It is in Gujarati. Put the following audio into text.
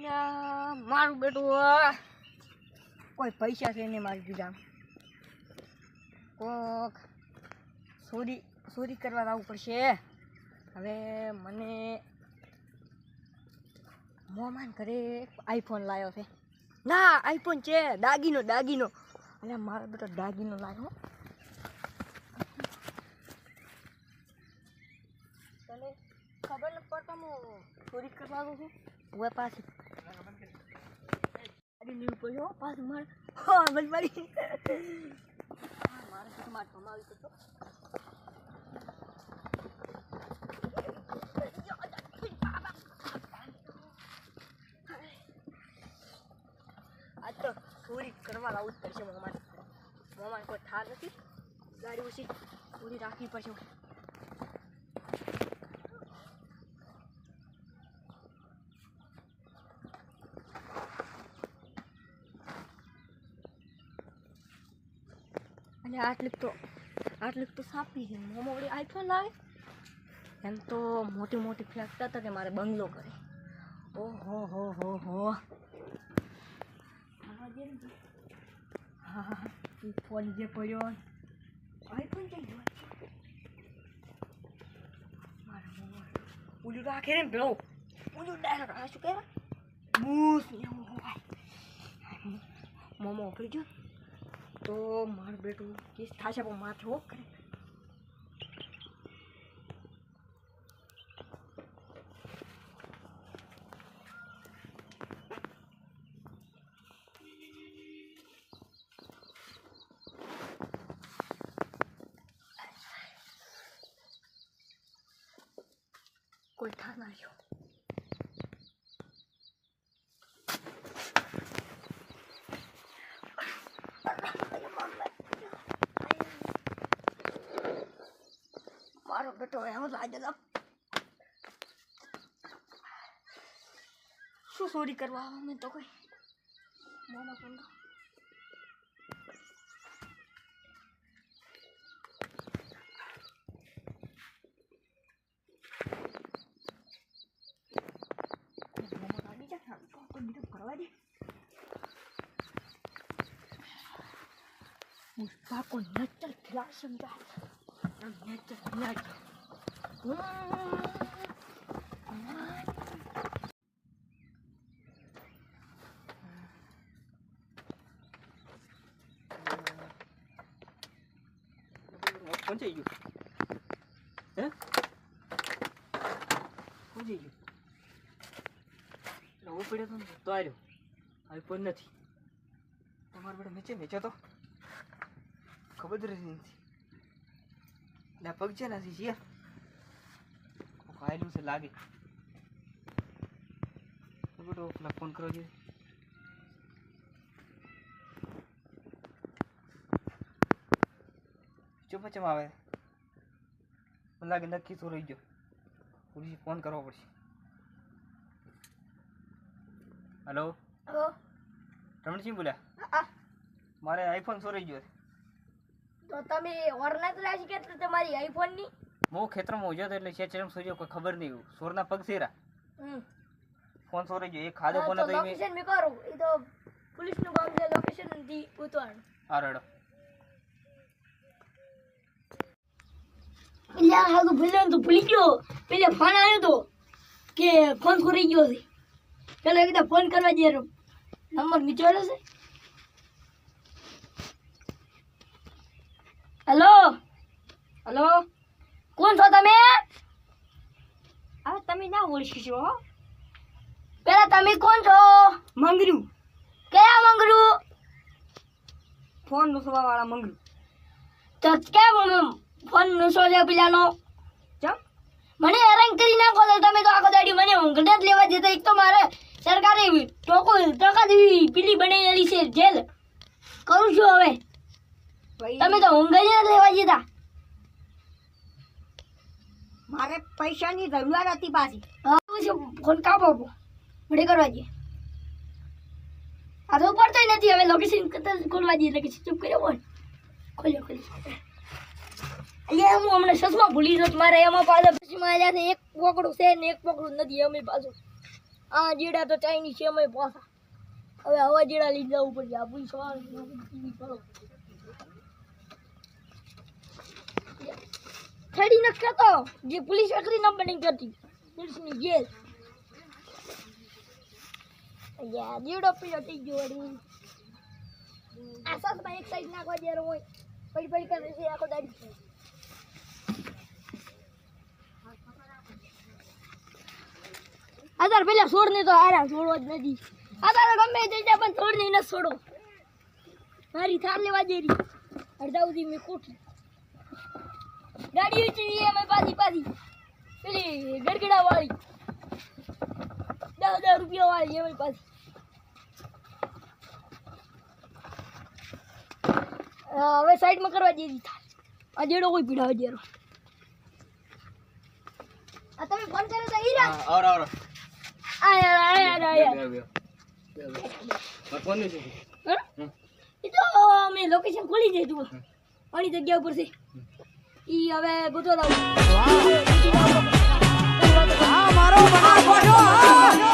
મારું બેટું કોઈ પૈસા છે નહીં મારી બીજા કોક ચોરી ચોરી કરવા આવવું પડશે. હવે મને મોમાન ઘરે આઈફોન લાવ્યો છે. ના આઈફોન છે, દાગીનો દાગીનો. અને મારો બેટો દાગીનો લાવ્યો તને ખબર ન પડતા હું ચોરી કરવા છું? હું પાછી મારે તો પૂરી કરવા લાવવું જ પડશે મોમાન મોમાન કોઈ થાર નથી ગાડી ઓછી પૂરી રાખવી પડશે અને આટલીક તો આટલીક તો સાપી છે મોમો વળી આઈફોન લાવે એમ તો મોટી મોટી ફ્લેક્ટ હતા કે મારે બંગલો કરે ઓહો હો હો હો હો હા ફોન જે પડ્યો આઈફોન કઈ ગયો ઓલું રાખે ને પેલો ઓલું ડાયરેક્ટ આ શું કહેવાય બૂસ મોમો ઉપડી ગયો તો મારું બેટું કેસ થશે પણ માથે હો કરે. કોઈ ઠાર બેટો એવો લાગે છે. શું ચોરી કરવા આવે મેં તો કોઈ? મોમાં પણ તો. મોમાં કાઢી જા, આમ તો કોઈ બીજું પહોંચી ગયું હે પહોંચી ગયું એટલે હું તો આવ્યો હવે પણ નથી તમારા બેટા નીચે નીચે તો ખબર જ નથી. એટલે પગ છે નથી યાર આવેલું છે લાગે. બેટો પેલા ફોન કરો જોઈએ ચૂપ ચમ આવે. મને લાગે નક્કી તો રહી ગયો. પોલીસ ફોન કરવો પડશે. હલો? રમણસિંહ બોલ્યા? મારે આઈફોન ચોરાઈ ગયો છે? તો તમે ઓરનાથ રાશિ કે તમારી આઈફોનની? હું ખેતરમાં ઉજ્યો એટલે છે ચરમ સોજો કોઈ ખબર નહીં સોરના પગ સેરા ફોન સોરે ગયો. એ ખાધો ફોન તો લોકેશન મે કરું. એ તો પોલીસનું કામ છે લોકેશન દી ઉતવાણ આ રડો. એટલે આ તો ભૂલી ગયો. પેલે ફોન આવ્યો તો કે ફોન કરી ગયો છે. પેલા કીધા ફોન કરવા જઈએ નંબર વિચારો છે. હેલો હેલો કોણ છો તમે? હવે તમે ના ઓળખી છો હો. પેલા તમે કોણ છો? મંગરું. કયા મંગરું? ફોન નુસવા વાળા મંગરું. તો કેમ ફોન નુસો છે પેલાનો? ચમ. મને હેરાન કરી નાખો છો તમે તો આખો દાડી મને ઊંઘ જ લેવા દેતા. એક તો મારે સરકારે ટોકો ટકા દેવી પીલી બનાવેલી છે જેલ. કરું છું હવે. તમે તો ઊંઘ જ લેવા દેતા. મારે પૈસાની જરૂરિયાત હતી પાછી. ફોન પછી ફોન કાપો કરવા જઈએ આ તો પડતો નથી. હવે લોકેશન ખોલવા દઈએ લોકેશન ચૂપ કર્યો બોલ ખોલ્યો ખોલ્યો. એટલે હું હમણાં સસમાં ભૂલી ગયો મારે એમાં પાછા પછી છે એક પોકડું છે ને એક પોકડું નથી. અમે પાછું આ જીડા તો ચાઇનીઝ છે, અમે પાછા. હવે હવા જીડા લઈ જવું પડશે. આ પુલિસ કહેતો જે પોલીસ એકરી નંબર નહીં કરતી પોલીસની જેલ. યા જીડો પીડો થઈ ગયો વળી. આ સાસમાં એક સાઈડ નાખવા જ્યારે હોય. પડી પડી કરે છે, આખો દાડી. આધાર પેલા છોડ ને તો આરા છોડવો જ નથી. આધાર ગમે તે જાય પણ છોડ નહીં છોડો. મારી થાર લેવા જઈ રહી અડધા સુધી મેં કોઠી. ગાડી ઉચી અમે પાછી પાછી. પેલી ગડગડા વાળી દસ હજાર રૂપિયા વાળી એમ પાછી હવે સાઈડમાં કરવા દીધી આ જેડો કોઈ પીડાવે જેરો આ તમે ફોન કર્યો તો હા, આવરો આવરો આયા આયા આયા બે, બે. બે, બે. ફોન નહીં છે. હં? એ તો મેં લોકેશન ખોલી દીધું. ઘણી જગ્યા ઉપર છે. ઈ હવે ગુજો દઉં મારો બનાવ